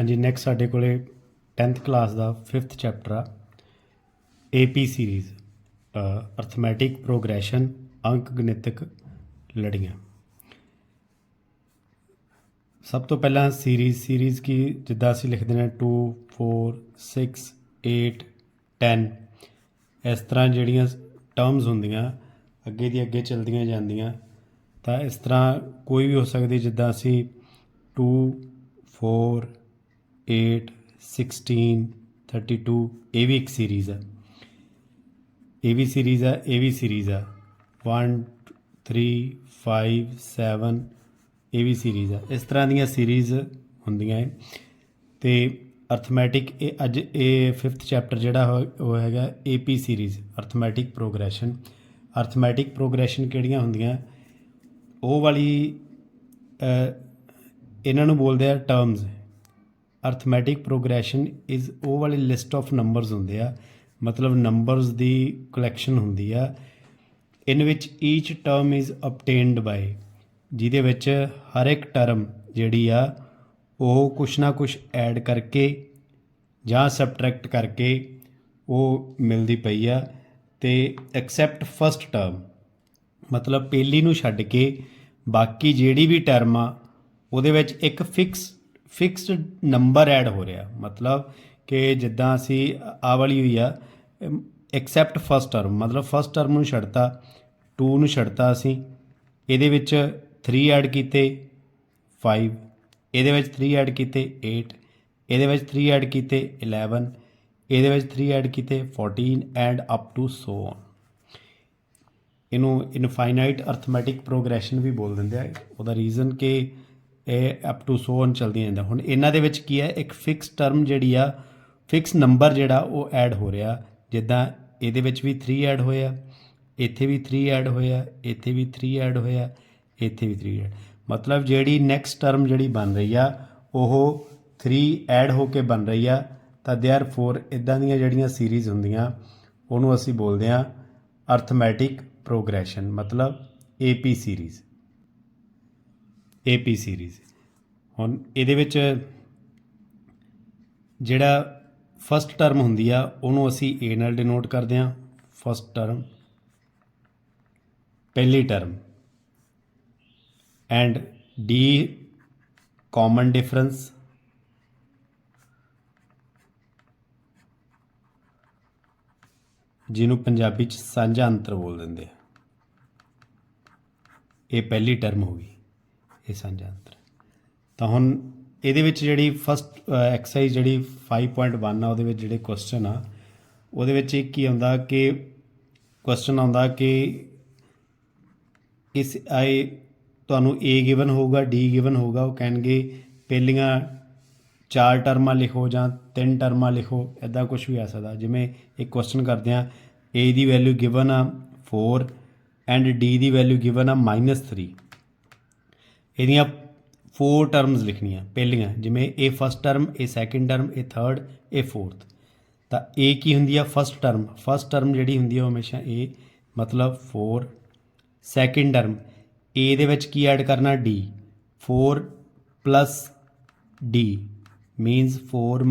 ਹਾਂਜੀ ਨੈਕਸਟ ਸਾਡੇ ਕੋਲੇ 10th ਕਲਾਸ ਦਾ 5th ਚੈਪਟਰ ਆ। AP ਸੀਰੀਜ਼ ਅਰਥਮੈਟਿਕ ਪ੍ਰੋਗਰੈਸ਼ਨ ਅੰਕ ਗਣਿਤਕ ਲੜੀਆਂ। ਸਭ ਤੋਂ ਪਹਿਲਾਂ ਸੀਰੀਜ਼ ਸੀਰੀਜ਼ ਕੀ ਜਿੱਦਾਂ ਅਸੀਂ ਲਿਖਦੇ ਨੇ 2 4 6 8 10 ਇਸ ਤਰ੍ਹਾਂ ਜਿਹੜੀਆਂ ਟਰਮਸ ਹੁੰਦੀਆਂ, ਅੱਗੇ ਦੀ ਅੱਗੇ ਚਲਦੀਆਂ ਜਾਂਦੀਆਂ, ਤਾਂ ਇਸ ਤਰ੍ਹਾਂ ਕੋਈ ਵੀ ਹੋ ਸਕਦੀ ਜਿੱਦਾਂ ਅਸੀਂ 2 4 8 16 32 ਇਹ ਵੀ ਇੱਕ ਸੀਰੀਜ਼ ਹੈ ਇਹ ਵੀ ਸੀਰੀਜ਼ ਹੈ ਇਹ ਵੀ ਸੀਰੀਜ਼ ਹੈ 1 3 5 7 ਇਹ ਵੀ ਸੀਰੀਜ਼ ਹੈ ਇਸ ਤਰ੍ਹਾਂ ਦੀਆਂ ਸੀਰੀਜ਼ ਹੁੰਦੀਆਂ ਹੈ ਤੇ ਅਰਥਮੈਟਿਕ ਇਹ ਅੱਜ ਇਹ 5th ਚੈਪਟਰ ਜਿਹੜਾ ਹੋ- ਉਹ ਹੈਗਾ AP series arithmetic progression arithmetic progression ਕਿਹੜੀਆਂ ਹੁੰਦੀਆਂ ਉਹ ਵਾਲੀ ਇਹਨਾਂ ਨੂੰ ਬੋਲਦੇ ਆ ਟਰਮਸ ਅਰਥਮੈਟਿਕ ਪ੍ਰੋਗਰੈਸ਼ਨ ਇਜ਼ ਉਹ ਵਾਲੀ ਲਿਸਟ ਆਫ ਨੰਬਰਸ ਹੁੰਦੇ ਆ। ਮਤਲਬ ਨੰਬਰਸ ਦੀ ਕਲੈਕਸ਼ਨ ਹੁੰਦੀ ਆ। ਇਨ ਵਿੱਚ ਈਚ ਟਰਮ ਇਜ਼ ਅਬਟੇਨਡ ਬਾਈ ਜਿਹਦੇ ਵਿੱਚ ਹਰ ਇੱਕ ਟਰਮ ਜਿਹੜੀ ਆ, ਉਹ ਕੁਛ ਨਾ ਕੁਛ ਐਡ ਕਰਕੇ ਜਾਂ ਸਬਟਰੈਕਟ ਕਰਕੇ ਉਹ ਮਿਲਦੀ ਪਈ ਆ। ਤੇ ਐਕਸੈਪਟ ਫਸਟ ਟਰਮ ਮਤਲਬ ਪਹਿਲੀ ਨੂੰ ਛੱਡ ਕੇ ਬਾਕੀ ਜਿਹੜੀ ਵੀ ਟਰਮ ਆ, ਉਹਦੇ ਵਿੱਚ ਇੱਕ ਫਿਕਸ ਫਿਕਸਡ ਨੰਬਰ ਐਡ ਹੋ ਰਿਹਾ। ਮਤਲਬ ਕਿ ਜਿੱਦਾਂ ਅਸੀਂ ਆ ਵਾਲੀ ਹੋਈ ਆ ਐਕਸੈਪਟ ਫਸਟ ਟਰਮ ਮਤਲਬ ਫਸਟ ਟਰਮ ਨੂੰ ਛੱਡਤਾ 2 ਨੂੰ ਛੱਡਤਾ ਅਸੀਂ, ਇਹਦੇ ਵਿੱਚ 3 ਐਡ ਕੀਤੇ 5 ਇਹਦੇ ਵਿੱਚ 3 ਐਡ ਕੀਤੇ 8 ਇਹਦੇ ਵਿੱਚ 3 ਐਡ ਕੀਤੇ 11 ਇਹਦੇ ਵਿੱਚ 3 ਐਡ ਕੀਤੇ 14 and up to so on ਇਹਨੂੰ ਇਨਫਾਈਨਾਈਟ ਅਰਥਮੈਟਿਕ ਪ੍ਰੋਗਰੈਸ਼ਨ ਵੀ ਬੋਲ ਦਿੰਦੇ ਆ। ਉਹਦਾ ਰੀਜ਼ਨ ਕਿ ਇਹ ਅਪ ਟੂ ਸੋ ਔਨ ਚਲਦੀ ਜਾਂਦਾ ਹੁਣ ਇਹਨਾਂ ਦੇ ਵਿੱਚ ਕੀ ਹੈ? ਇੱਕ ਫਿਕਸ ਟਰਮ ਜਿਹੜੀ ਆ ਫਿਕਸ ਨੰਬਰ ਜਿਹੜਾ ਉਹ ਐਡ ਹੋ ਰਿਹਾ। ਜਿੱਦਾਂ ਇਹਦੇ ਵਿੱਚ ਵੀ 3 ਐਡ ਹੋਇਆ, ਇੱਥੇ ਵੀ 3 ਐਡ ਹੋਇਆ, ਇੱਥੇ ਵੀ 3 ਐਡ ਹੋਇਆ, ਇੱਥੇ ਵੀ 3 ਐਡ ਮਤਲਬ ਜਿਹੜੀ ਨੈਕਸਟ ਟਰਮ ਜਿਹੜੀ ਬਣ ਰਹੀ ਆ, ਉਹ 3 ਐਡ ਹੋ ਕੇ ਬਣ ਰਹੀ ਆ। ਤਾਂ ਦੇਅਰਫੋਰ ਇਦਾਂ ਦੀਆਂ ਜਿਹੜੀਆਂ ਸੀਰੀਜ਼ ਹੁੰਦੀਆਂ, ਉਹਨੂੰ ਅਸੀਂ ਬੋਲਦੇ ਆ ਅਰਥਮੈਟਿਕ ਪ੍ਰੋਗਰੈਸ਼ਨ, ਮਤਲਬ AP ਸੀਰੀਜ਼ AP ਸੀਰੀਜ਼ ਹੁਣ ਇਹਦੇ ਵਿੱਚ ਜਿਹੜਾ ਫਸਟ ਟਰਮ ਹੁੰਦੀ ਆ, ਉਹਨੂੰ ਅਸੀਂ ਏ ਨਾਲ ਡਿਨੋਟ ਕਰਦੇ ਆ ਫਸਟ ਟਰਮ ਪਹਿਲੀ term and D common difference ਜਿਹਨੂੰ ਪੰਜਾਬੀ ਚ ਸਾਂਝਾ ਅੰਤਰ ਬੋਲ ਦਿੰਦੇ ਆ। ਇਹ ਪਹਿਲੀ ਟਰਮ ਹੋ ਗਈ। ਇਹ ਸਾਂਝਾ ਅੰਤਰ ਤਾਂ ਹੁਣ ਇਹਦੇ ਵਿੱਚ ਜਿਹੜੀ ਫਸਟ ਐਕਸਰਸਾਈਜ਼ ਜਿਹੜੀ 5.1 ਆ, ਉਹਦੇ ਵਿੱਚ ਜਿਹੜੇ ਕੁਐਸਚਨ ਆ, ਉਹਦੇ ਵਿੱਚ ਇੱਕ ਕੀ ਆਉਂਦਾ ਕਿ ਕੁਐਸਚਨ ਆਉਂਦਾ ਕਿ ਇਸ ਆਈ ਤੁਹਾਨੂੰ A ਗਿਵਨ ਹੋਊਗਾ, D ਗਿਵਨ ਹੋਊਗਾ, ਉਹ ਕਹਿਣਗੇ ਪਹਿਲੀਆਂ ਚਾਰ ਟਰਮਾਂ ਲਿਖੋ ਜਾਂ ਤਿੰਨ ਟਰਮਾਂ ਲਿਖੋ ਐਦਾਂ ਕੁਝ ਵੀ ਆ ਸਕਦਾ। ਜਿਵੇਂ ਇੱਕ ਕੁਐਸਚਨ ਕਰਦੇ ਆ, A ਦੀ ਵੈਲਿਊ ਗਿਵਨ ਆ 4 ਐਂਡ D ਦੀ ਵੈਲਿਊ ਗਿਵਨ ਆ -3 ਇਹਦੀਆਂ ਫੋਰ ਟਰਮਸ ਲਿਖਣੀਆਂ, ਪਹਿਲੀਆਂ, ਜਿਵੇਂ ਇਹ ਫਸਟ ਟਰਮ ਇਹ ਸੈਕੰਡ ਟਰਮ ਇਹ ਥਰਡ ਇਹ ਫੋਰਥ ਤਾਂ A ਕੀ ਹੁੰਦੀ ਆ? ਫਸਟ ਟਰਮ ਫਸਟ ਟਰਮ ਜਿਹੜੀ ਹੁੰਦੀ ਆ, ਉਹ ਹਮੇਸ਼ਾ A, ਮਤਲਬ 4 ਸੈਕੰਡ ਟਰਮ A ਦੇ ਵਿੱਚ ਕੀ ਐਡ ਕਰਨਾ? D 4 ਪਲੱਸ D ਮੀਨਸ 4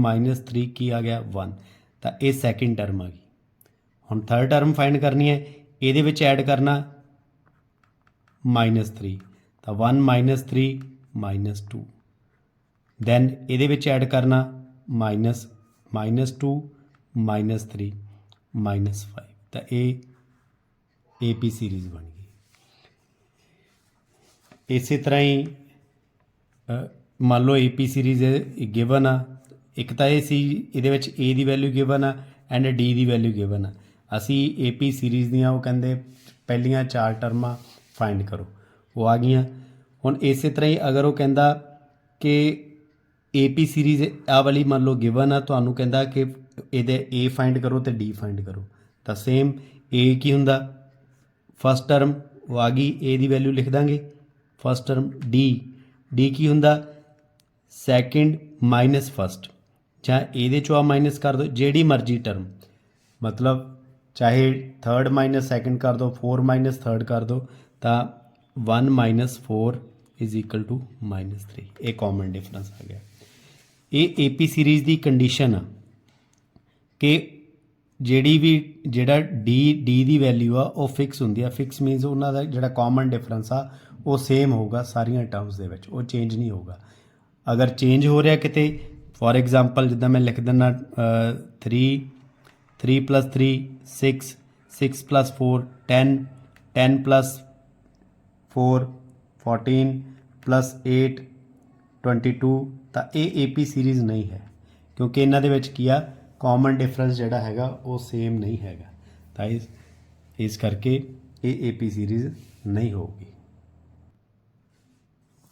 3 ਕੀ ਆ ਗਿਆ? 1 ਤਾਂ ਇਹ ਸੈਕੰਡ ਟਰਮ ਆ ਗਈ। ਹੁਣ ਥਰਡ ਟਰਮ ਫਾਈਂਡ ਕਰਨੀ ਹੈ। ਇਹਦੇ ਵਿੱਚ ਐਡ ਕਰਨਾ -3 ਤਾਂ 1 3 2 ਦੈਨ ਇਹਦੇ ਵਿੱਚ ਐਡ ਕਰਨਾ ਮਾਈਨਸ -2 -3 -5 ਤਾਂ ਇਹ AP ਸੀਰੀਜ਼ ਬਣ ਗਈ। ਇਸੇ ਤਰ੍ਹਾਂ ਹੀ ਅ, ਮੰਨ ਲਓ AP ਸੀਰੀਜ਼ ਗਿਵਨ ਆ। ਇੱਕ ਤਾਂ ਇਹ ਸੀ ਇਹਦੇ ਵਿੱਚ A ਦੀ ਵੈਲਿਊ ਗਿਵਨ ਆ ਐਂਡ D ਦੀ ਵੈਲਿਊ ਗਿਵਨ ਆ। ਅਸੀਂ AP ਸੀਰੀਜ਼ ਦੀਆਂ ਉਹ ਕਹਿੰਦੇ ਪਹਿਲੀਆਂ ਚਾਰ ਟਰਮਾਂ ਫਾਈਂਡ ਕਰੋ। ਉਹ ਆ ਗਈਆਂ। ਹੁਣ ਇਸੇ ਤਰ੍ਹਾਂ ਹੀ ਅਗਰ ਉਹ ਕਹਿੰਦਾ ਕਿ AP ਸੀਰੀਜ਼ ਆ ਵਾਲੀ ਮੰਨ ਲਓ ਗਿਵਨ ਆ, ਤੁਹਾਨੂੰ ਕਹਿੰਦਾ ਕਿ ਇਹਦੇ A ਫਾਈਂਡ ਕਰੋ ਤੇ D ਫਾਈਂਡ ਕਰੋ। ਤਾਂ ਸੇਮ A ਕੀ ਹੁੰਦਾ? ਫਸਟ ਟਰਮ ਉਹ ਆ ਗਈ, A ਦੀ ਵੈਲਿਊ ਲਿਖ ਦਾਂਗੇ। ਫਸਟ ਟਰਮ D D ਕੀ ਹੁੰਦਾ? ਸੈਕਿੰਡ ਮਾਈਨਸ ਫਸਟ ਜਾਂ ਇਹਦੇ ਚੋਂ ਆ ਮਾਈਨਸ ਕਰ ਦਿਓ ਜਿਹੜੀ ਮਰਜ਼ੀ ਟਰਮ ਮਤਲਬ ਚਾਹੇ ਥਰਡ ਮਾਈਨਸ ਸੈਕਿੰਡ ਕਰ ਦਿਓ 4 ਮਾਈਨਸ ਥਰਡ ਕਰ ਦਿਓ ਤਾਂ 1 minus 4 is equal to minus 3 ਇਹ ਕਾਮਨ ਡਿਫਰੈਂਸ ਆ ਗਿਆ ਇਹ ਏਪੀ ਸੀਰੀਜ਼ ਦੀ ਕੰਡੀਸ਼ਨ ਆ ਕਿ ਜਿਹੜੀ ਵੀ ਜਿਹੜਾ ਡੀ ਡੀ ਦੀ ਵੈਲਿਊ ਆ ਉਹ ਫਿਕਸ ਹੁੰਦੀ ਆ ਫਿਕਸ ਮੀਨਸ ਉਹਨਾਂ ਦਾ ਜਿਹੜਾ ਕਾਮਨ ਡਿਫਰੈਂਸ ਆ ਉਹ ਸੇਮ ਹੋਊਗਾ ਸਾਰੀਆਂ ਟਰਮਸ ਦੇ ਵਿੱਚ ਉਹ ਚੇਂਜ ਨਹੀਂ ਹੋਊਗਾ ਅਗਰ ਚੇਂਜ ਹੋ ਰਿਹਾ ਕਿਤੇ ਫੋਰ ਐਗਜ਼ਾਮਪਲ ਜਿੱਦਾਂ ਮੈਂ ਲਿਖ ਦਿੰਦਾ 3 3 3 6 6 4 10 10 4 14 8 22 ਤਾਂ ਇਹ AP ਸੀਰੀਜ਼ ਨਹੀਂ ਹੈ, ਕਿਉਂਕਿ ਇਹਨਾਂ ਦੇ ਵਿੱਚ ਕੀ ਆ ਕਾਮਨ ਡਿਫਰੈਂਸ ਜਿਹੜਾ ਹੈਗਾ ਉਹ ਸੇਮ ਨਹੀਂ ਹੈਗਾ। ਤਾਂ ਇਸ ਇਸ ਕਰਕੇ ਇਹ AP ਸੀਰੀਜ਼ ਨਹੀਂ ਹੋਊਗੀ।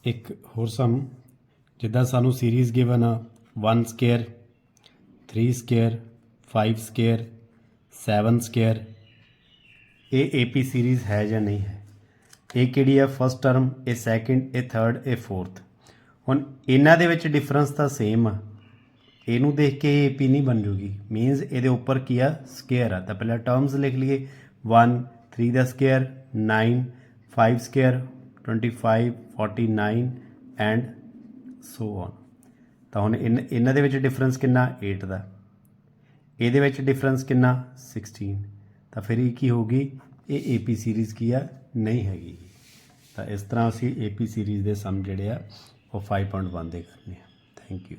ਇੱਕ ਹੋਰ ਸਮ ਜਿੱਦਾਂ ਸਾਨੂੰ ਸੀਰੀਜ਼ ਗਿਵਨ ਆ 1 ਸਕੁਅਰ 3 ਸਕੁਅਰ 5 ਸਕੁਅਰ 7 ਸਕੁਅਰ ਇਹ AP ਸੀਰੀਜ਼ ਹੈ ਜਾਂ ਨਹੀਂ ਹੈ? ਇਹ ਕਿਹੜੀ ਹੈ? ਫਸਟ ਟਰਮ ਇਹ ਸੈਕਿੰਡ ਇਹ ਥਰਡ ਇਹ ਫੋਰਥ ਹੁਣ ਇਹਨਾਂ ਦੇ ਵਿੱਚ ਡਿਫਰੈਂਸ ਤਾਂ ਸੇਮ ਆ। ਇਹਨੂੰ ਦੇਖ ਕੇ ਇਹ AP ਨਹੀਂ ਬਣ ਜੂਗੀ। ਮੀਨਸ ਇਹਦੇ ਉੱਪਰ ਕੀ ਆ? ਸਕੁਅਰ ਆ। ਤਾਂ ਪਹਿਲਾਂ ਟਰਮਸ ਲਿਖ ਲਈਏ। 1 3 ਦਾ square 9 5 square 25 49 and so on ਤਾਂ ਹੁਣ ਇਨ- ਇਹਨਾਂ ਦੇ ਵਿੱਚ ਡਿਫਰੈਂਸ ਕਿੰਨਾ? 8 ਦਾ। ਇਹਦੇ ਵਿੱਚ ਡਿਫਰੈਂਸ ਕਿੰਨਾ? 16 ਤਾਂ ਫਿਰ ਇਹ ਕੀ ਹੋਗੀ ਇਹ AP ਸੀਰੀਜ਼ ਕੀ ਆ? ਨਹੀਂ ਹੈਗੀ। ਤਾਂ ਇਸ ਤਰ੍ਹਾਂ ਅਸੀਂ AP ਸੀਰੀਜ਼ ਦੇ ਸਮ ਜਿਹੜੇ ਆ, ਉਹ 5.1 ਦੇ ਕਰਨੇ ਆ। Thank you